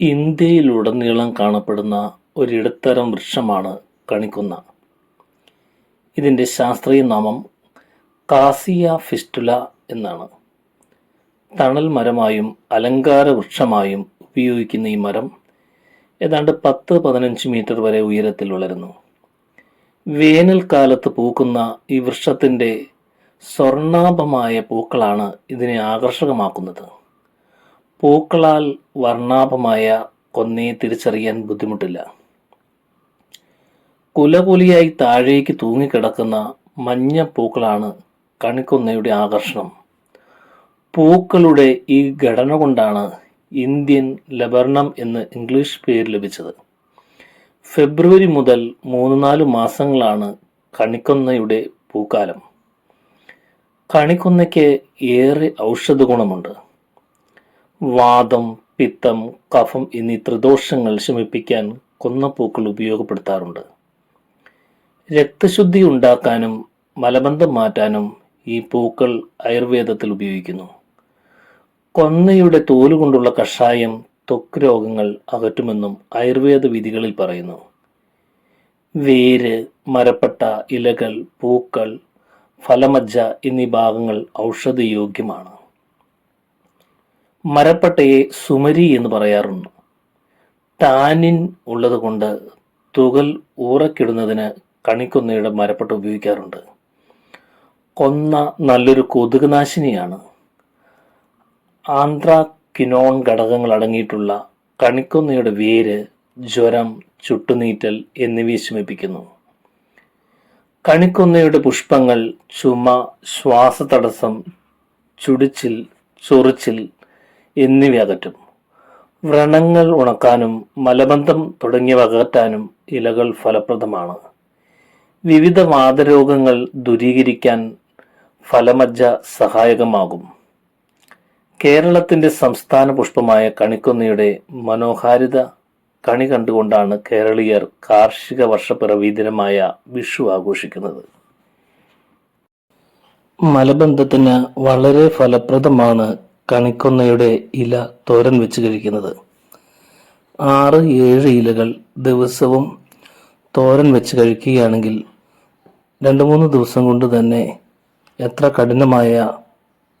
ഇന്ത്യയിലുടനീളം കാണപ്പെടുന്ന ഒരിടത്തരം വൃക്ഷമാണ് കണിക്കൊന്ന. ഇതിന്റെ ശാസ്ത്രീയ നാമം കാസിയ ഫിസ്റ്റുല എന്നാണ്. തണൽ മരമായും അലങ്കാര വൃക്ഷമായും ഉപയോഗിക്കുന്ന ഈ മരം ഏതാണ്ട് പത്ത് പതിനഞ്ച് മീറ്റർ വരെ ഉയരത്തിൽ വളരുന്നു. വേനൽക്കാലത്ത് പൂക്കുന്ന ഈ വൃക്ഷത്തിന്റെ സ്വർണാഭമായ പൂക്കളാണ് ഇതിനെ ആകർഷകമാക്കുന്നത്. പൂക്കളാൽ വർണാഭമായ കൊന്നയെ തിരിച്ചറിയാൻ ബുദ്ധിമുട്ടില്ല. കുലകുലിയായി താഴേക്ക് തൂങ്ങിക്കിടക്കുന്ന മഞ്ഞ പൂക്കളാണ് കണിക്കൊന്നയുടെ ആകർഷണം. പൂക്കളുടെ ഈ ഘടന കൊണ്ടാണ് ഇന്ത്യൻ ലബർണം എന്ന് ഇംഗ്ലീഷ് പേര് ലഭിച്ചത്. ഫെബ്രുവരി മുതൽ മൂന്ന് നാല് മാസങ്ങളാണ് കണിക്കൊന്നയുടെ പൂക്കാലം. കണിക്കൊന്നയ്ക്ക് ഏറെ ഔഷധ ഗുണമുണ്ട് വാദം പിത്തം കഫം എന്നീ ത്രിദോഷങ്ങൾ ശമിപ്പിക്കാൻ കൊന്നപ്പൂക്കൾ ഉപയോഗപ്പെടുത്താറുണ്ട്. രക്തശുദ്ധി ഉണ്ടാക്കാനും മലബന്ധം മാറ്റാനും ഈ പൂക്കൾ ആയുർവേദത്തിൽ ഉപയോഗിക്കുന്നു. കൊന്നയുടെ തോലുകൊണ്ടുള്ള കഷായം ത്വക്ക് രോഗങ്ങൾ അകറ്റുമെന്നും ആയുർവേദ വിധികളിൽ പറയുന്നു. വേര് മരപ്പെട്ട ഇലകൾ പൂക്കൾ ഫലമജ്ജ എന്നീ ഭാഗങ്ങൾ ഔഷധയോഗ്യമാണ്. മരപ്പട്ടയെ സുമരി എന്ന് പറയാറുണ്ട്. ടാനിൻ ഉള്ളതുകൊണ്ട് തുകൽ ഊറക്കിടുന്നതിന് കണിക്കൊന്നയുടെ മരപ്പട്ട ഉപയോഗിക്കാറുണ്ട്. കൊന്ന നല്ലൊരു കൊതുകുനാശിനിയാണ്. ആന്ത്രാക്കിനോൺ ഘടകങ്ങൾ അടങ്ങിയിട്ടുള്ള കണിക്കൊന്നയുടെ വേര് ജ്വരം ചുട്ടുനീറ്റൽ എന്നിവയെ ശമിപ്പിക്കുന്നു. കണിക്കൊന്നയുടെ പുഷ്പങ്ങൾ ചുമ ശ്വാസതടസ്സം ചുടിച്ചിൽ ചൊറിച്ചിൽ എന്നിവ വ്രണങ്ങൾ ഉണക്കാനും മലബന്ധം തുടങ്ങിയവ അകറ്റാനും ഇലകൾ ഫലപ്രദമാണ്. വിവിധ വാതരോഗങ്ങൾ ദൂരീകരിക്കാൻ ഫലമജ്ജ സഹായകമാകും. കേരളത്തിന്റെ സംസ്ഥാന പുഷ്പമായ കണിക്കൊന്നയുടെ മനോഹാരിത കണി കണ്ടുകൊണ്ടാണ് കേരളീയർ കാർഷിക വർഷപ്പിറവി ദിനമായ വിഷു ആഘോഷിക്കുന്നത്. മലബന്ധത്തിന് വളരെ ഫലപ്രദമാണ് കണിക്കൊന്നയുടെ ഇല തോരൻ വെച്ച് കഴിക്കുന്നത്. ആറ് ഏഴ് ഇലകൾ ദിവസവും തോരൻ വെച്ച് കഴിക്കുകയാണെങ്കിൽ രണ്ട് മൂന്ന് ദിവസം കൊണ്ട് തന്നെ എത്ര കഠിനമായ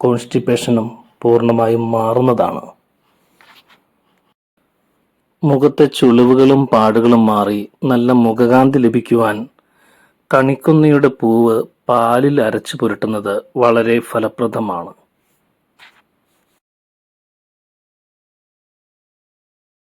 കോൺസ്റ്റിപ്പേഷനും പൂർണമായും മാറുന്നതാണ്. മുഖത്തെ ചുളിവുകളും പാടുകളും മാറി നല്ല മുഖകാന്തി ലഭിക്കുവാൻ കണിക്കൊന്നയുടെ പൂവ് പാലിൽ അരച്ചു പുരട്ടുന്നത് വളരെ ഫലപ്രദമാണ്.